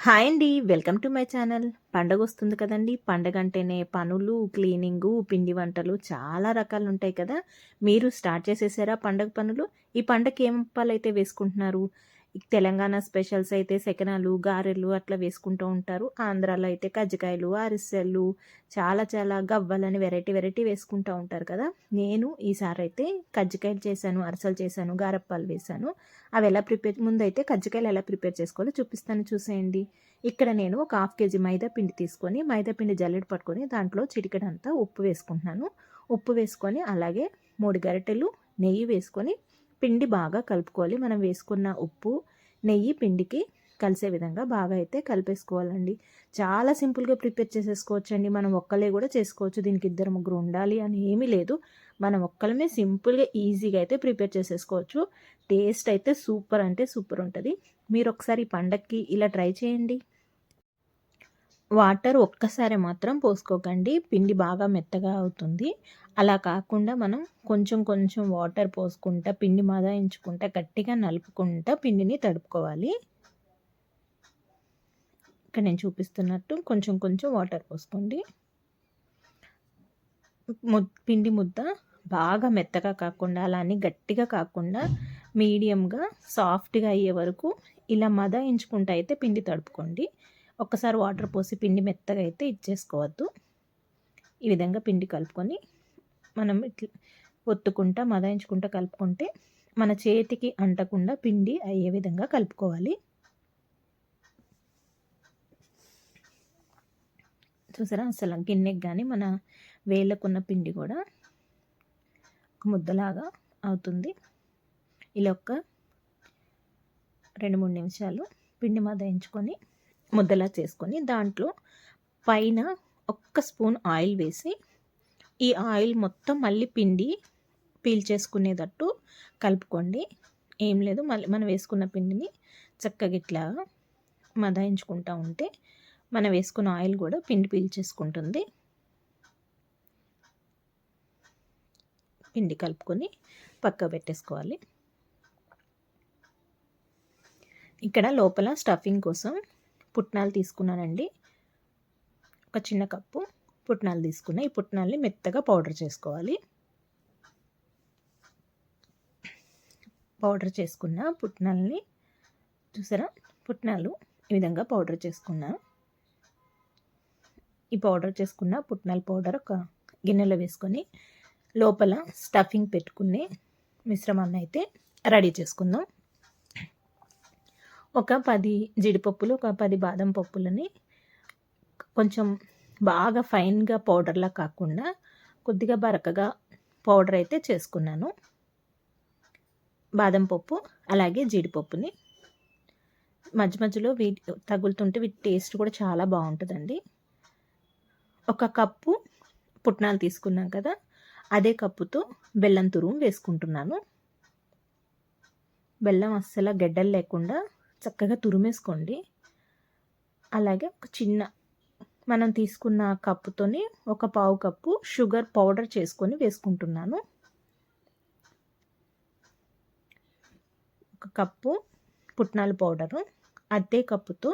Hi అండి. Welcome to my channel. పండగ వస్తుంది కదండి. పండగ అంటేనే పనులు క్లీనింగు పిండి వంటలు చాలా రకాలు ఉంటాయి కదా. మీరు స్టార్ట్ చేసేసారా పండగ పనులు? ఈ పండగకి ఏం అప్పాలు అయితే వేసుకుంటున్నారు? తెలంగాణ స్పెషల్స్ అయితే సెకనాలు గారెలు అట్లా వేసుకుంటూ ఉంటారు. ఆంధ్రాలో అయితే కజ్జికాయలు అరిసెలు చాలా చాలా గవ్వలని వెరైటీ వెరైటీ వేసుకుంటూ ఉంటారు కదా. నేను ఈసారి అయితే కజ్జికాయలు చేశాను అరిసెలు చేశాను గారప్పాలు వేశాను. అవి ఎలా ప్రిపేర్ ముందైతే కజ్జికాయలు ఎలా ప్రిపేర్ చేసుకోవాలో చూపిస్తాను చూసేయండి. ఇక్కడ నేను ఒక హాఫ్ కేజీ మైదా పిండి తీసుకొని మైదా పిండి జల్లెడ పట్టుకొని దాంట్లో చిటికడంతా ఉప్పు వేసుకుంటున్నాను. ఉప్పు వేసుకొని అలాగే మూడు గరిటెలు నెయ్యి వేసుకొని పిండి బాగా కలుపుకోవాలి. మనం వేసుకున్న ఉప్పు నెయ్యి పిండికి కలిసే విధంగా బాగా అయితే కలిపేసుకోవాలండి. చాలా సింపుల్గా ప్రిపేర్ చేసేసుకోవచ్చు అండి మనం ఒక్కలే కూడా చేసుకోవచ్చు. దీనికి ఇద్దరు ముగ్గురు ఉండాలి అని ఏమీ లేదు. మనం ఒక్కలమే సింపుల్గా ఈజీగా అయితే ప్రిపేర్ చేసేసుకోవచ్చు. టేస్ట్ అయితే సూపర్ అంటే సూపర్ ఉంటుంది. మీరు ఒకసారి పండక్కి ఇలా ట్రై చేయండి. వాటర్ ఒక్కసారి మాత్రం పోసుకోకండి. పిండి బాగా మెత్తగా అవుతుంది. అలా కాకుండా మనం కొంచెం కొంచెం వాటర్ పోసుకుంటా పిండి మాదాయించుకుంటా గట్టిగా నలుపుకుంటా పిండిని తడుపుకోవాలి. ఇక్కడ నేను చూపిస్తున్నట్టు కొంచెం కొంచెం వాటర్ పోసుకోండి. పిండి ముద్ద బాగా మెత్తగా కాకుండా అలా అని గట్టిగా కాకుండా మీడియంగా సాఫ్ట్గా అయ్యే వరకు ఇలా మదాయించుకుంటా అయితే పిండి తడుపుకోండి. ఒక్కసారి వాటర్ పోసి పిండి మెత్తగా అయితే ఇచ్చేసుకోవద్దు. ఈ విధంగా పిండి కలుపుకొని మనం ఇట్లా ఒత్తుకుంటా మదాయించుకుంటా కలుపుకుంటే మన చేతికి అంటకుండా పిండి అయ్యే విధంగా కలుపుకోవాలి. చూసారా? అసలు గిన్నెకి కానీ మన వేళ్ళకున్న పిండి కూడా ఒక ముద్దలాగా అవుతుంది. ఇలా ఒక రెండు మూడు నిమిషాలు పిండి మదాయించుకొని ముద్దలా చేసుకొని దాంట్లో పైన ఒక్క స్పూన్ ఆయిల్ వేసి ఈ ఆయిల్ మొత్తం మళ్ళీ పిండి పీల్చేసుకునేటట్టు కలుపుకోండి. ఏం లేదు మళ్ళీ మనం వేసుకున్న పిండిని చక్కగా ఇట్లా మదాయించుకుంటూ ఉంటే మనం వేసుకున్న ఆయిల్ కూడా పిండి పీల్చేసుకుంటుంది. పిండి కలుపుకొని పక్క పెట్టేసుకోవాలి. ఇక్కడ లోపల స్టఫింగ్ కోసం పుట్నాలు తీసుకున్నానండి. ఒక చిన్న కప్పు పుట్నాలు తీసుకున్న. ఈ పుట్నాల్ని మెత్తగా పౌడర్ చేసుకోవాలి. పౌడర్ చేసుకున్న పుట్నాలని చూసారా? పుట్నాలు ఈ విధంగా పౌడర్ చేసుకున్నా. ఈ పౌడర్ చేసుకున్న పుట్నాల పౌడర్ ఒక గిన్నెలో వేసుకొని లోపల స్టఫింగ్ పెట్టుకునే మిశ్రమాన్ని అయితే రెడీ చేసుకుందాం. ఒక పది జీడిపప్పులు ఒక పది బాదం పప్పులని కొంచెం బాగా ఫైన్గా పౌడర్లా కాకుండా కొద్దిగా బరకగా పౌడర్ అయితే చేసుకున్నాను. బాదం పప్పు అలాగే జీడిపప్పుని. మధ్య మధ్యలో వీటి తగులుతుంటే వీటి టేస్ట్ కూడా చాలా బాగుంటుందండి. ఒక కప్పు పుట్నాలు తీసుకున్నాం కదా అదే కప్పుతో బెల్లం తురుము వేసుకుంటున్నాను. బెల్లం అస్సలు గడ్డలు లేకుండా చక్కగా తురిమేసుకోండి. అలాగే ఒక చిన్న మనం తీసుకున్న కప్పుతోని ఒక పావు కప్పు షుగర్ పౌడర్ చేసుకొని వేసుకుంటున్నాను. ఒక కప్పు పుట్నాల పౌడరు అదే కప్పుతో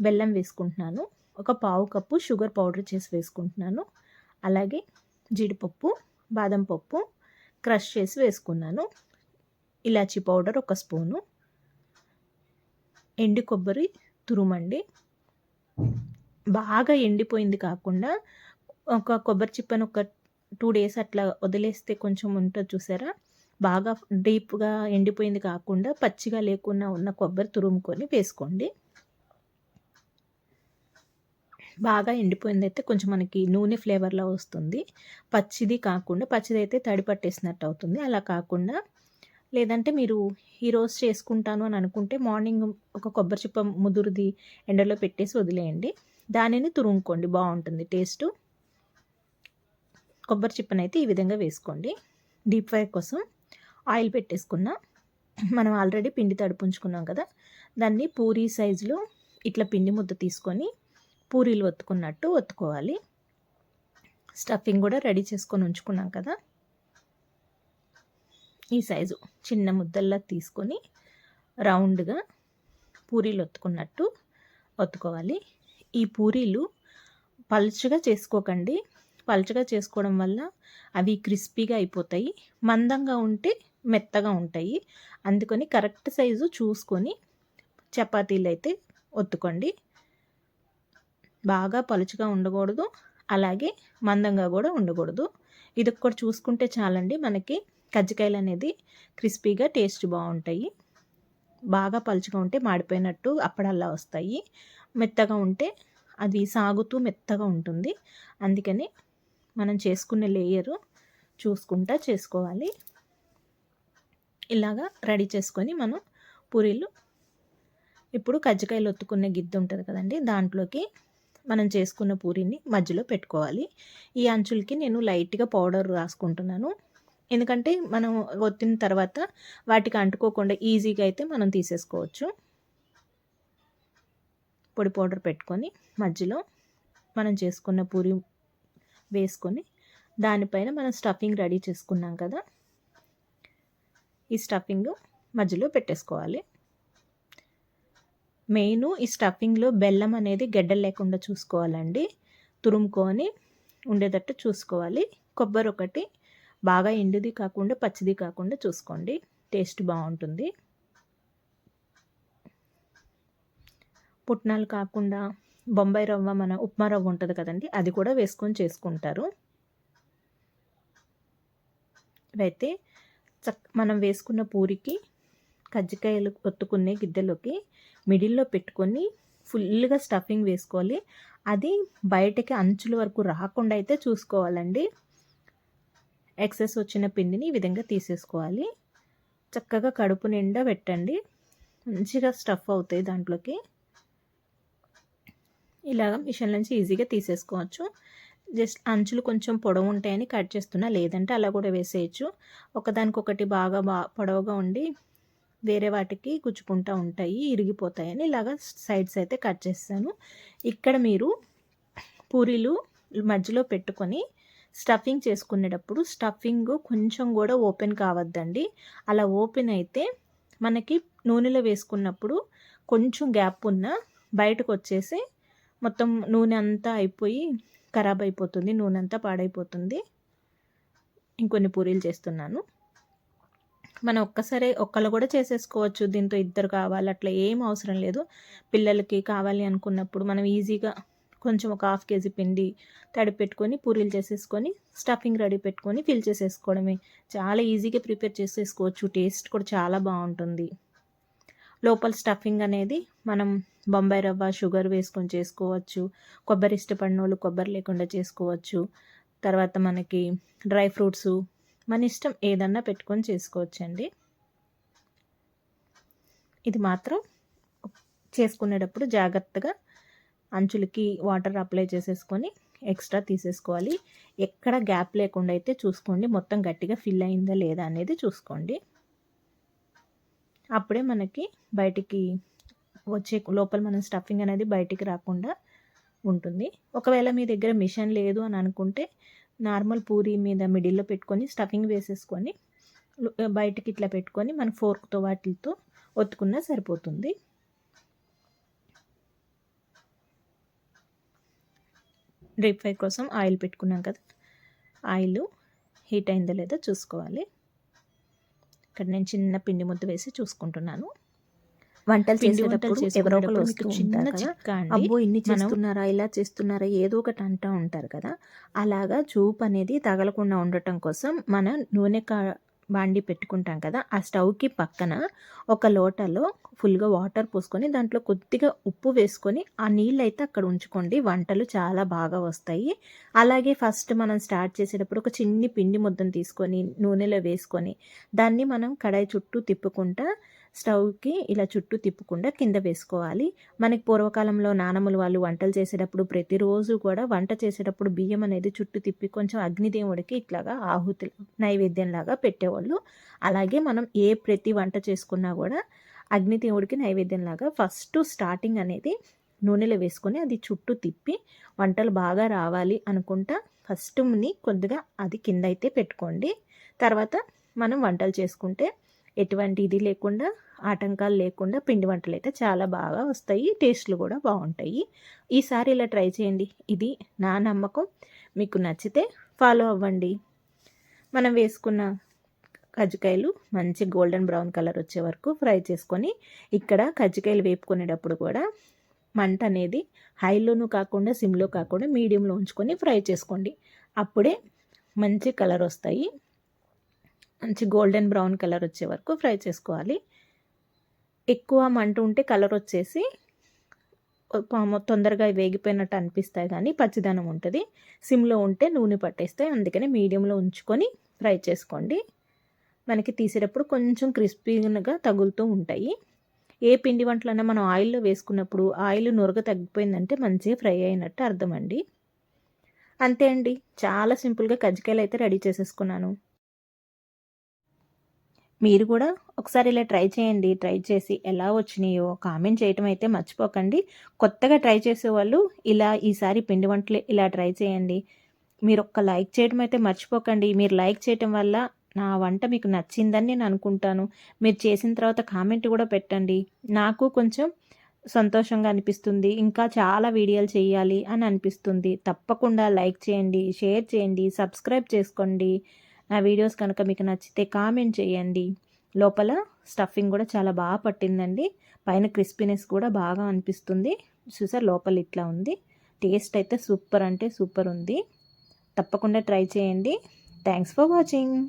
బెల్లం వేసుకుంటున్నాను. ఒక పావు కప్పు షుగర్ పౌడర్ చేసి వేసుకుంటున్నాను. అలాగే జీడిపప్పు బాదం పప్పు క్రష్ చేసి వేసుకున్నాను. ఇలాచీ పౌడర్ ఒక స్పూను. ఎండు కొబ్బరి తురుమండి. బాగా ఎండిపోయింది కాకుండా ఒక కొబ్బరి చిప్పను ఒక టూ డేస్ అట్లా వదిలేస్తే కొంచెం ఉంటుంది చూసారా? బాగా డీప్గా ఎండిపోయింది కాకుండా పచ్చిగా లేకుండా ఉన్న కొబ్బరి తురుముకొని వేసుకోండి. బాగా ఎండిపోయింది అయితే కొంచెం మనకి నూనె ఫ్లేవర్లో వస్తుంది. పచ్చిది కాకుండా పచ్చిది అయితే తడి పట్టేసినట్టు అవుతుంది. అలా కాకుండా లేదంటే మీరు ఈరోజు చేసుకుంటాను అని అనుకుంటే మార్నింగ్ ఒక కొబ్బరి చిప్ప ముదురుది ఎండలో పెట్టేసి వదిలేయండి. దానిని తురుముకోండి. బాగుంటుంది టేస్టు. కొబ్బరి చిప్పనైతే ఈ విధంగా వేసుకోండి. డీప్ ఫ్రై కోసం ఆయిల్ పెట్టేసుకున్న మనం ఆల్రెడీ పిండి తడిపుంచుకున్నాం కదా దాన్ని పూరీ సైజులో ఇట్లా పిండి ముద్ద తీసుకొని పూరీలు ఒత్తుకున్నట్టు ఒత్తుకోవాలి. స్టఫింగ్ కూడా రెడీ చేసుకొని ఉంచుకున్నాం కదా ఈ సైజు చిన్న ముద్దల్లా తీసుకొని రౌండ్గా పూరీలు ఒత్తుకున్నట్టు ఒత్తుకోవాలి. ఈ పూరీలు పలుచగా చేసుకోకండి. పలుచగా చేసుకోవడం వల్ల అవి క్రిస్పీగా అయిపోతాయి. మందంగా ఉంటే మెత్తగా ఉంటాయి. అందుకని కరెక్ట్ సైజు చూసుకొని చపాతీలు అయితే ఒత్తుకోండి. బాగా పలుచగా ఉండకూడదు. అలాగే మందంగా కూడా ఉండకూడదు. ఇది ఒక్కటి చూసుకుంటే చాలండి మనకి కజ్జికాయలు అనేది క్రిస్పీగా టేస్ట్ బాగుంటాయి. బాగా పలుచగా ఉంటే మాడిపోయినట్టు అప్పుడల్లా వస్తాయి. మెత్తగా ఉంటే అది సాగుతూ మెత్తగా ఉంటుంది. అందుకని మనం చేసుకునే లేయరు చూసుకుంటా చేసుకోవాలి. ఇలాగా రెడీ చేసుకొని మనం పూరీలు ఇప్పుడు కజ్జికాయలు ఒత్తుకునే గిద్ద ఉంటుంది కదండి దాంట్లోకి మనం చేసుకున్న పూరిని మధ్యలో పెట్టుకోవాలి. ఈ అంచులకి నేను లైట్గా పౌడర్ రాసుకుంటున్నాను. ఎందుకంటే మనం ఒత్తిన తర్వాత వాటికి అంటుకోకుండా ఈజీగా అయితే మనం తీసేసుకోవచ్చు. పొడి పౌడర్ పెట్టుకొని మధ్యలో మనం చేసుకున్న పూరి వేసుకొని దానిపైన మనం స్టఫింగ్ రెడీ చేసుకున్నాం కదా. ఈ స్టఫింగ్ మధ్యలో పెట్టేసుకోవాలి. మెయిన్ ఈ స్టఫింగ్లో బెల్లం అనేది గడ్డ లేకుండా చూసుకోవాలండి. తురుముకొని ఉండేటట్టు చూసుకోవాలి. కొబ్బరి ఒకటి బాగా ఎండుది కాకుండా పచ్చిది కాకుండా చూసుకోండి. టేస్ట్ బాగుంటుంది. పుట్నాలు కాకుండా బొంబాయి రవ్వ మన ఉప్మా రవ్వ ఉంటుంది కదండి అది కూడా వేసుకొని చేసుకుంటారు. ఇవైతే చక్ మనం వేసుకున్న పూరికి కజ్జికాయలు ఒత్తుకునే గిద్దెలోకి మిడిల్లో పెట్టుకొని ఫుల్గా స్టఫింగ్ వేసుకోవాలి. అది బయటకి అంచుల వరకు రాకుండా అయితే చూసుకోవాలండి. ఎక్సెస్ వచ్చిన పిండిని ఈ విధంగా తీసేసుకోవాలి. చక్కగా కడుపు నిండా పెట్టండి. మంచిగా స్టఫ్ అవుతాయి దాంట్లోకి. ఇలాగ మిషన్ నుంచి ఈజీగా తీసేసుకోవచ్చు. జస్ట్ అంచులు కొంచెం పొడవు ఉంటాయని కట్ చేస్తున్నా లేదంటే అలా కూడా వేసేయచ్చు. ఒకదానికొకటి బాగా బా పొడవుగా ఉండి వేరే వాటికి గుచ్చుకుంటూ ఉంటాయి ఇరిగిపోతాయని ఇలాగ సైడ్స్ అయితే కట్ చేస్తాను. ఇక్కడ మీరు పూరీలు మధ్యలో పెట్టుకొని స్టఫింగ్ చేసుకునేటప్పుడు స్టఫింగ్ కొంచెం కూడా ఓపెన్ కావద్దండి. అలా ఓపెన్ అయితే మనకి నూనెలో వేసుకున్నప్పుడు కొంచెం గ్యాప్ ఉన్న బయటకు వచ్చేసి మొత్తం నూనె అంతా అయిపోయి ఖరాబ్ అయిపోతుంది నూనె అంతా పాడైపోతుంది. ఇంకొన్ని పూరీలు చేస్తున్నాను. మనం ఒక్కసారి ఒక్కళ్ళు కూడా చేసేసుకోవచ్చు. దీంతో ఇద్దరు కావాలి అట్లా ఏం అవసరం లేదు. పిల్లలకి కావాలి అనుకున్నప్పుడు మనం ఈజీగా కొంచెం ఒక హాఫ్ కేజీ పిండి తడి పెట్టుకొని పూరీలు చేసేసుకొని స్టఫింగ్ రెడీ పెట్టుకొని ఫిల్ చేసేసుకోవడమే. చాలా ఈజీగా ప్రిపేర్ చేసేసుకోవచ్చు. టేస్ట్ కూడా చాలా బాగుంటుంది. లోపల స్టఫింగ్ అనేది మనం బొంబాయి రవ్వ షుగర్ వేసుకొని చేసుకోవచ్చు. కొబ్బరి ఇష్టపడిన వాళ్ళు కొబ్బరి లేకుండా చేసుకోవచ్చు. తర్వాత మనకి డ్రై ఫ్రూట్స్ మన ఇష్టం ఏదన్నా పెట్టుకొని చేసుకోవచ్చండి. ఇది మాత్రం చేసుకునేటప్పుడు జాగ్రత్తగా అంచులకి వాటర్ అప్లై చేసేసుకొని ఎక్స్ట్రా తీసేసుకోవాలి. ఎక్కడ గ్యాప్ లేకుండా అయితే చూసుకోండి. మొత్తం గట్టిగా ఫిల్ అయిందా లేదా అనేది చూసుకోండి. అప్పుడే మనకి బయటికి వచ్చే లోపల మన స్టఫింగ్ అనేది బయటికి రాకుండా ఉంటుంది. ఒకవేళ మీ దగ్గర మిషన్ లేదు అని అనుకుంటే నార్మల్ పూరి మీద మిడిల్లో పెట్టుకొని స్టఫింగ్ వేసేసుకొని బయటికి ఇట్లా పెట్టుకొని మన ఫోర్క్తో వాటితో ఒత్తుకున్నా సరిపోతుంది. డీప్ ఫ్రై కోసం ఆయిల్ పెట్టుకున్నాం కదా. ఆయిల్ హీట్ అయిందో లేదో చూసుకోవాలి. ఇక్కడ నేను చిన్న పిండి ముద్ద వేసి చూసుకుంటున్నాను. వంటలు పిండి చేసేటప్పుడు ఎవరో ఒకరు వస్తూ ఉంటారు కదా. అబ్బో ఇన్ని చేస్తున్నారా ఇలా చేస్తున్నారా ఏదో ఒకటి అంటూ ఉంటారు కదా. అలాగా చూపు అనేది తగలకుండా ఉండటం కోసం మన నూనె కా బాండి పెట్టుకుంటాం కదా ఆ స్టవ్కి పక్కన ఒక లోటలో ఫుల్గా వాటర్ పోసుకొని దాంట్లో కొద్దిగా ఉప్పు వేసుకొని ఆ నీళ్ళు అయితే అక్కడ ఉంచుకోండి. వంటలు చాలా బాగా వస్తాయి. అలాగే ఫస్ట్ మనం స్టార్ట్ చేసేటప్పుడు ఒక చిన్ని పిండి ముద్దను తీసుకొని నూనెలో వేసుకొని దాన్ని మనం కడాయి చుట్టూ తిప్పుకుంటా స్టవ్కి ఇలా చుట్టూ తిప్పకుండా కింద వేసుకోవాలి. మనకి పూర్వకాలంలో నానమ్మలు వాళ్ళు వంటలు చేసేటప్పుడు ప్రతిరోజు కూడా వంట చేసేటప్పుడు బియ్యం అనేది చుట్టూ తిప్పి కొంచెం అగ్నిదేవుడికి ఇట్లాగా ఆహుతి నైవేద్యంలాగా పెట్టేవాళ్ళు. అలాగే మనం ఏ ప్రతి వంట చేసుకున్నా కూడా అగ్నిదేవుడికి నైవేద్యంలాగా ఫస్ట్ స్టార్టింగ్ అనేది నూనెలో వేసుకొని అది చుట్టూ తిప్పి వంటలు బాగా రావాలి అనుకుంటా ఫస్ట్ని కొద్దిగా అది కింద అయితే పెట్టుకోండి. తర్వాత మనం వంటలు చేసుకుంటే ఎటువంటి ఇది లేకుండా ఆటంకాలు లేకుండా పిండి వంటలు అయితే చాలా బాగా వస్తాయి. టేస్ట్లు కూడా బాగుంటాయి. ఈసారి ఇలా ట్రై చేయండి. ఇది నా నమ్మకం. మీకు నచ్చితే ఫాలో అవ్వండి. మనం వేసుకున్న కజ్జికాయలు మంచి గోల్డెన్ బ్రౌన్ కలర్ వచ్చే వరకు ఫ్రై చేసుకొని ఇక్కడ కజ్జికాయలు వేపుకునేటప్పుడు కూడా మంట అనేది హైలోనూ కాకుండా సిమ్లో కాకుండా మీడియంలో ఉంచుకొని ఫ్రై చేసుకోండి. అప్పుడే మంచి కలర్ వస్తాయి. మంచి గోల్డెన్ బ్రౌన్ కలర్ వచ్చే వరకు ఫ్రై చేసుకోవాలి. ఎక్కువ మంట ఉంటే కలర్ వచ్చేసి తొందరగా వేగిపోయినట్టు అనిపిస్తాయి కానీ పచ్చిదనం ఉంటుంది. సిమ్లో ఉంటే నూనె పట్టేస్తాయి. అందుకని మీడియంలో ఉంచుకొని ఫ్రై చేసుకోండి. మనకి తీసేటప్పుడు కొంచెం క్రిస్పీగా తగులుతూ ఉంటాయి. ఏ పిండి వంటలన్నా మనం ఆయిల్లో వేసుకున్నప్పుడు ఆయిల్ నురగ తగ్గిపోయిందంటే మంచిగా ఫ్రై అయినట్టు అర్థమండి. అంతే అండి. చాలా సింపుల్గా కజ్జికాయలు అయితే రెడీ చేసేసుకున్నాను. మీరు కూడా ఒకసారి ఇలా ట్రై చేయండి. ట్రై చేసి ఎలా వచ్చినాయో కామెంట్ చేయటం అయితే మర్చిపోకండి. కొత్తగా ట్రై చేసేవాళ్ళు ఇలా ఈసారి పిండి వంటలు ఇలా ట్రై చేయండి. మీరు ఒక్క లైక్ చేయడం అయితే మర్చిపోకండి. మీరు లైక్ చేయటం వల్ల నా వంట మీకు నచ్చిందని నేను అనుకుంటాను. మీరు చేసిన తర్వాత కామెంట్ కూడా పెట్టండి. నాకు కొంచెం సంతోషంగా అనిపిస్తుంది. ఇంకా చాలా వీడియోలు చేయాలి అని అనిపిస్తుంది. తప్పకుండా లైక్ చేయండి షేర్ చేయండి సబ్స్క్రైబ్ చేసుకోండి. నా వీడియోస్ కనుక మీకు నచ్చితే కామెంట్ చేయండి. లోపల స్టఫింగ్ కూడా చాలా బాగా పట్టిందండి. పైన క్రిస్పీనెస్ కూడా బాగా అనిపిస్తుంది. చూసారు? లోపల ఇట్లా ఉంది. టేస్ట్ అయితే సూపర్ అంటే సూపర్ ఉంది. తప్పకుండా ట్రై చేయండి. Thanks for watching.